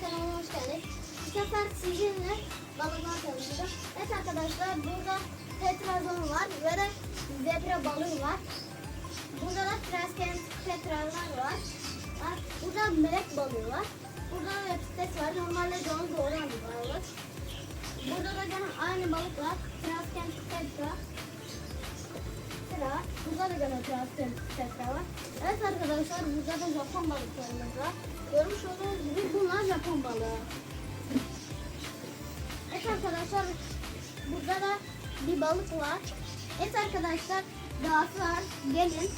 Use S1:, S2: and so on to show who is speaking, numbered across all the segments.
S1: kanalıma hoş geldiniz. Bu sefer sizinle balıklar tanışacağım. Evet arkadaşlar burada tetrazon var ve de zebra balığı var. Burada da prensken tetralar var. var. Burada melek balığı var. Burada da lepstes var. Normalde de onu doğrayan bir balık. Burada da gene aynı balık var. Prensken tetra. Sıra. Burada da gene prensken tetra var. Evet arkadaşlar burada da Japon balıklarımız var. Görmüş olduğunuz gibi Japon balığı. Evet arkadaşlar burada da bir balık var. Evet arkadaşlar dağısı var. Gelin.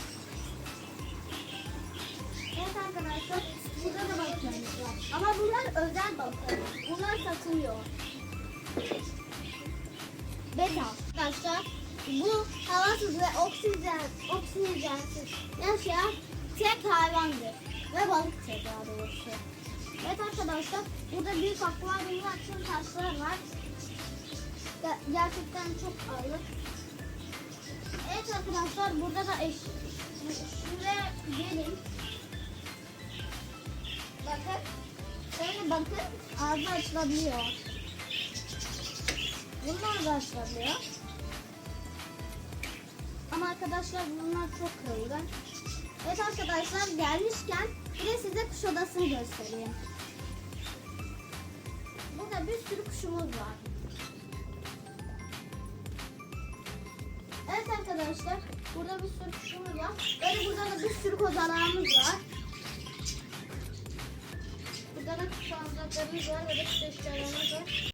S1: Evet arkadaşlar burada da balıklarımız var. Ama bunlar özel balıklar. Bunlar satılıyor. Beta. Arkadaşlar bu havasız ve oksijen, oksijensiz yaşayan tek hayvandır. Ve balık tek daha doğrusu. Evet arkadaşlar burada büyük akvaryumlar için taşlar var. Ge- Gerçekten çok ağır. Evet arkadaşlar burada da eş... Şuraya gelin. Bakın. Şöyle bakın ağzı açılabiliyor. Bunlar da açılabiliyor. Ama arkadaşlar bunlar çok kırılgan. Evet arkadaşlar gelmişken kuş odasını göstereyim. Burada bir sürü kuşumuz var. Evet arkadaşlar burada bir sürü kuşumuz var. Böyle burada da bir sürü kozalağımız var. Burada da kuş alacaklarımız var de kuş eşyalarımız var.